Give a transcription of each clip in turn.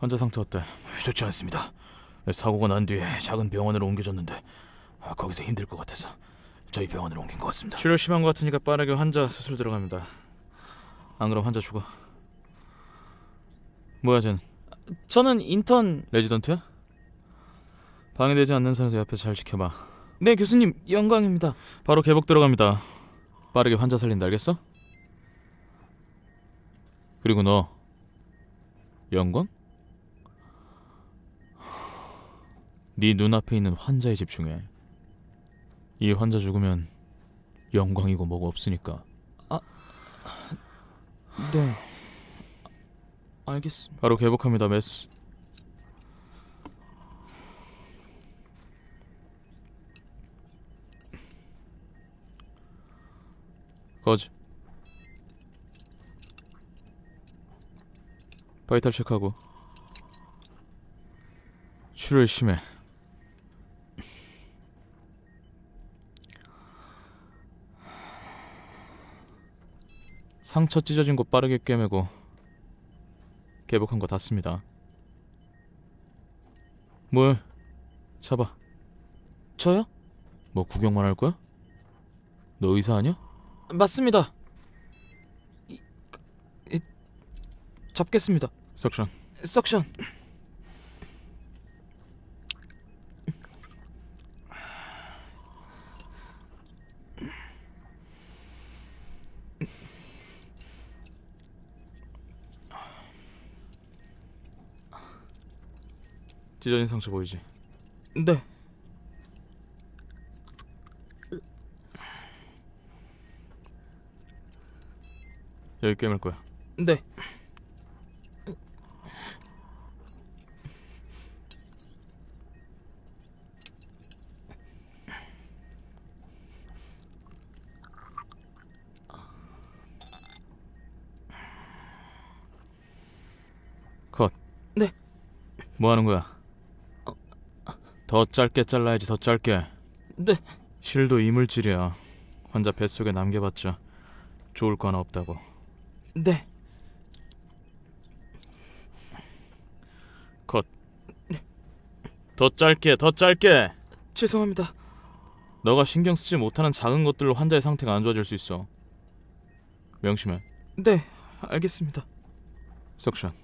환자 상태 어때? 좋지 않습니다. 사고가 난 뒤에 작은 병원으로 옮겨졌는데 아, 거기서 힘들 것 같아서 저희 병원으로 옮긴 것 같습니다. 출혈 심한 것 같으니까 빠르게 환자 수술 들어갑니다. 안 그럼 환자 죽어. 뭐야 쟤는? 저는 인턴 레지던트야? 방해되지 않는 선에서 옆에서 잘 지켜봐. 네 교수님 영광입니다. 바로 개복 들어갑니다. 빠르게 환자 살린다 알겠어? 그리고 너 영광? 네 눈앞에 있는 환자에 집중해. 이 환자 죽으면 영광이고 뭐고 없으니까. 네. 알겠습니다. 바로 개복합니다, 메스. 거즈. 바이탈 체크하고. 출혈 심해. 상처 찢어진 곳 빠르게 꿰매고 개복한 거 닿습니다. 뭐해? 잡아. 저요? 뭐 구경만 할 거야? 너 의사 아니야? 맞습니다. 이, 이, 잡겠습니다. 석션. 석션. 찢어진 상처 보이지? 네. 여기 꿰맬 거야. 네. 컷. 네. 뭐 하는 거야? 더 짧게 잘라야지 더 짧게. 네. 실도 이물질이야. 환자 뱃속에 남겨봤자 좋을 거 하나 없다고. 네. 더 짧게 더 짧게. 죄송합니다. 너가 신경 쓰지 못하는 작은 것들로 환자의 상태가 안 좋아질 수 있어. 명심해. 네. 알겠습니다. 석션.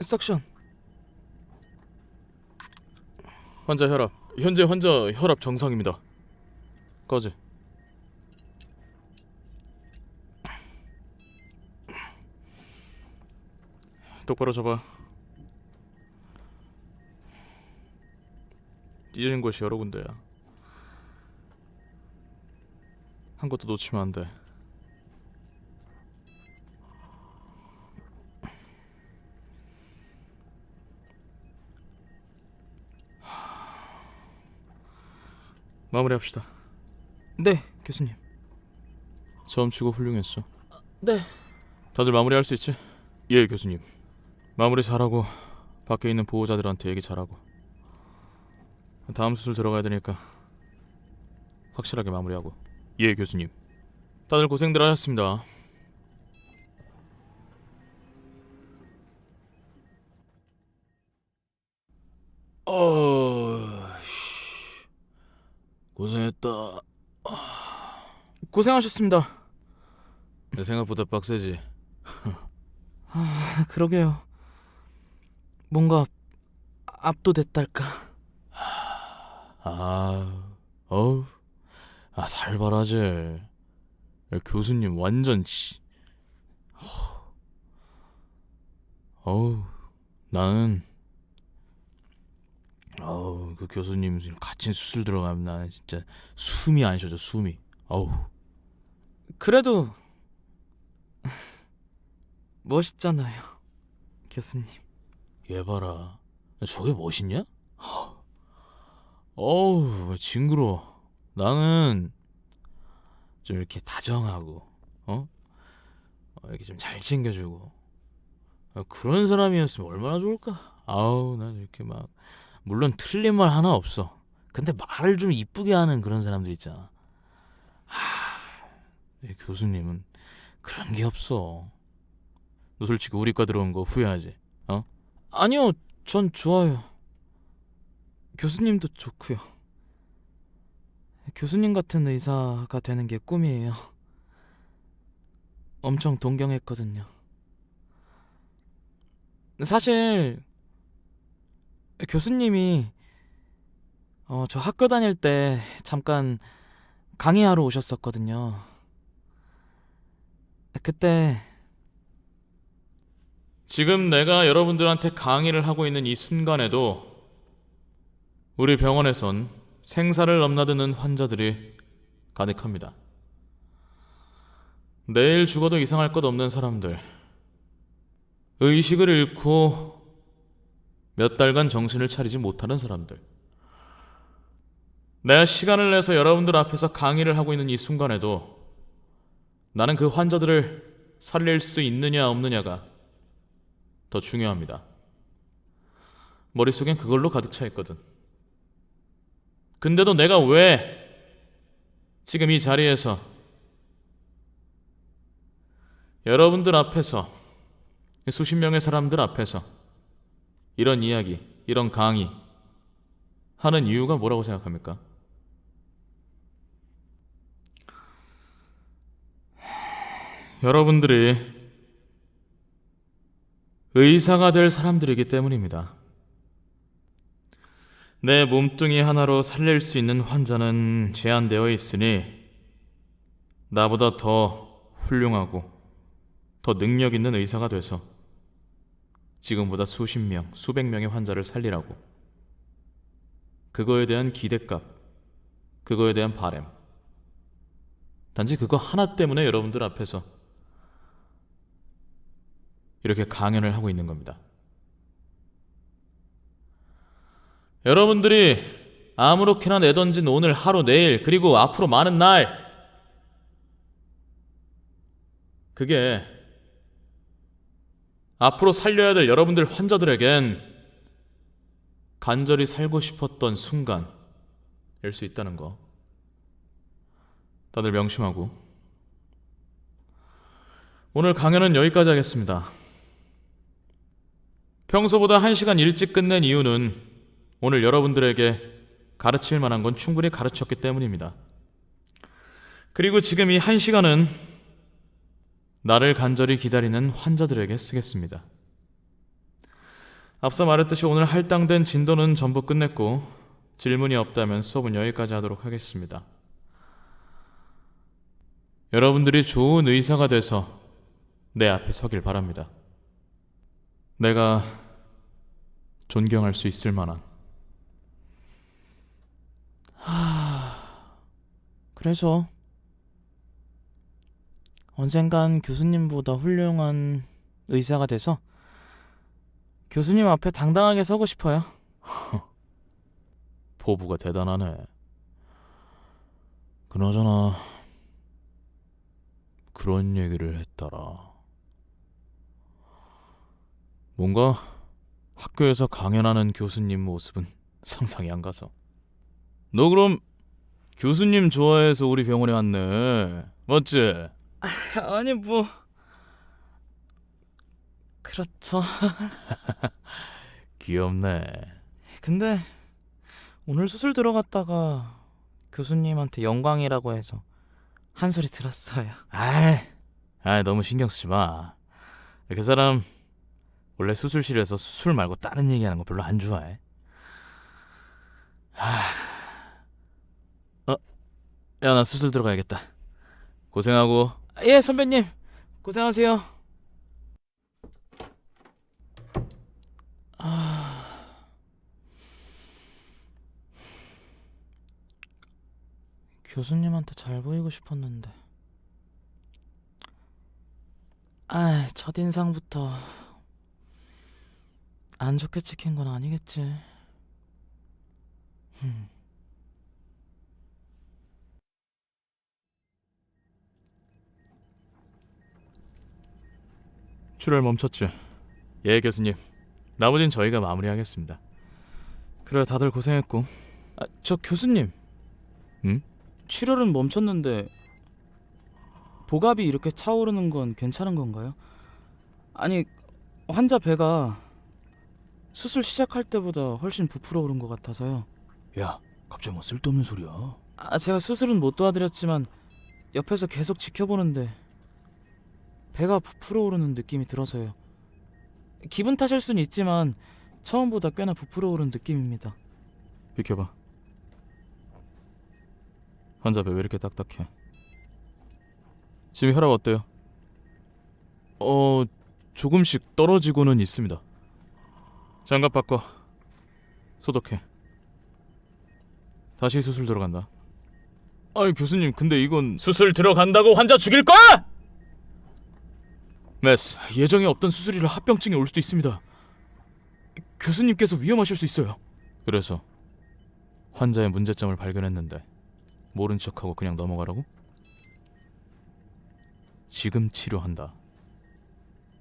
석션. 환자 혈압. 현재 환자 혈압 정상입니다. 꺼지. 똑바로 잡아. 찢어진 곳이 여러 군데야. 한 것도 놓치면 안 돼. 마무리합시다. 네, 교수님. 처음 치고 훌륭했어. 네. 다들 마무리할 수 있지? 예, 교수님. 마무리 잘하고 밖에 있는 보호자들한테 얘기 잘하고. 다음 수술 들어가야 되니까 확실하게 마무리하고. 예, 교수님. 다들 고생들 하셨습니다. 어, 씨. 고생했다. 고생하셨습니다. 내 생각보다 빡세지. 아, 그러게요. 뭔가 압도됐달까. 아, 어우, 아 살벌하지. 야, 교수님 완전 씨. 허. 어우, 나는 어우 그 교수님 지금 같이 수술 들어가면 나는 진짜 숨이 안 쉬어져 숨이. 어우, 그래도 멋있잖아요, 교수님. 얘 봐라. 야, 저게 멋있냐? 허. 어우, 왜 징그러. 나는 좀 이렇게 다정하고, 어? 어, 이렇게 좀 잘 챙겨주고. 아, 그런 사람이었으면 얼마나 좋을까? 아우, 난 이렇게 막, 물론 틀린 말 하나 없어. 근데 말을 좀 이쁘게 하는 그런 사람들 있잖아. 하, 이 교수님은 그런 게 없어. 너 솔직히 우리 과 들어온 거 후회하지? 아니요, 전 좋아요. 교수님도 좋고요. 교수님 같은 의사가 되는 게 꿈이에요. 엄청 동경했거든요. 사실 교수님이 어, 저 학교 다닐 때 잠깐 강의하러 오셨었거든요. 그때 지금 내가 여러분들한테 강의를 하고 있는 이 순간에도 우리 병원에선 생사를 넘나드는 환자들이 가득합니다. 내일 죽어도 이상할 것 없는 사람들, 의식을 잃고 몇 달간 정신을 차리지 못하는 사람들. 내가 시간을 내서 여러분들 앞에서 강의를 하고 있는 이 순간에도 나는 그 환자들을 살릴 수 있느냐 없느냐가 더 중요합니다. 머릿속엔 그걸로 가득 차 있거든. 근데도 내가 왜 지금 이 자리에서 여러분들 앞에서 수십 명의 사람들 앞에서 이런 이야기, 이런 강의 하는 이유가 뭐라고 생각합니까? 여러분들이 의사가 될 사람들이기 때문입니다. 내 몸뚱이 하나로 살릴 수 있는 환자는 제한되어 있으니 나보다 더 훌륭하고 더 능력 있는 의사가 돼서 지금보다 수십 명, 수백 명의 환자를 살리라고. 그거에 대한 기대값, 그거에 대한 바램. 단지 그거 하나 때문에 여러분들 앞에서 이렇게 강연을 하고 있는 겁니다. 여러분들이 아무렇게나 내던진 오늘 하루 내일 그리고 앞으로 많은 날 그게 앞으로 살려야 될 여러분들 환자들에겐 간절히 살고 싶었던 순간일 수 있다는 거 다들 명심하고 오늘 강연은 여기까지 하겠습니다. 평소보다 1시간 일찍 끝낸 이유는 오늘 여러분들에게 가르칠 만한 건 충분히 가르쳤기 때문입니다. 그리고 지금 이 1시간은 나를 간절히 기다리는 환자들에게 쓰겠습니다. 앞서 말했듯이 오늘 할당된 진도는 전부 끝냈고 질문이 없다면 수업은 여기까지 하도록 하겠습니다. 여러분들이 좋은 의사가 돼서 내 앞에 서길 바랍니다. 내가 존경할 수 있을 만한 그래서 언젠간 교수님보다 훌륭한 의사가 돼서 교수님 앞에 당당하게 서고 싶어요. 포부가 대단하네. 그나저나 그런 얘기를 했더라. 뭔가 학교에서 강연하는 교수님 모습은 상상이 안 가서. 너 그럼 교수님 좋아해서 우리 병원에 왔네. 맞지? 아니 뭐 그렇죠. 귀엽네. 근데 오늘 수술 들어갔다가 교수님한테 영광이라고 해서 한 소리 들었어요. 아이, 아이 너무 신경 쓰지 마. 그 사람 원래 수술실에서 수술 말고 다른 얘기하는 거 별로 안 좋아해. 하... 어, 야 나 수술 들어가야겠다. 고생하고. 예 선배님 고생하세요. 아... 교수님한테 잘 보이고 싶었는데. 아, 첫인상부터 안 좋게 찍힌 건 아니겠지. 흠. 출혈 멈췄지. 예 교수님. 나머진 저희가 마무리하겠습니다. 그래, 다들 고생했고. 아, 저 교수님. 응? 출혈은 멈췄는데 복압이 이렇게 차오르는 건 괜찮은 건가요? 아니, 환자 배가 수술 시작할 때보다 훨씬 부풀어 오른 것 같아서요. 야, 갑자기 뭐 쓸데없는 소리야. 아, 제가 수술은 못 도와드렸지만 옆에서 계속 지켜보는데 배가 부풀어 오르는 느낌이 들어서요. 기분 탓일 순 있지만 처음보다 꽤나 부풀어 오른 느낌입니다. 비켜봐. 환자 배 왜 이렇게 딱딱해? 지금 혈압 어때요? 어, 조금씩 떨어지고는 있습니다. 장갑 바꿔. 소독해. 다시 수술 들어간다. 아니 교수님, 근데 이건 수술 들어간다고 환자 죽일 거야? 메스 예정에 없던 수술이라 합병증이 올 수도 있습니다. 교수님께서 위험하실 수 있어요. 그래서 환자의 문제점을 발견했는데 모른 척하고 그냥 넘어가라고? 지금 치료한다.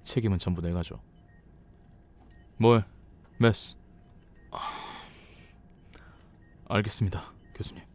책임은 전부 내가 져. 뭘, 메스? 아, 알겠습니다, 교수님.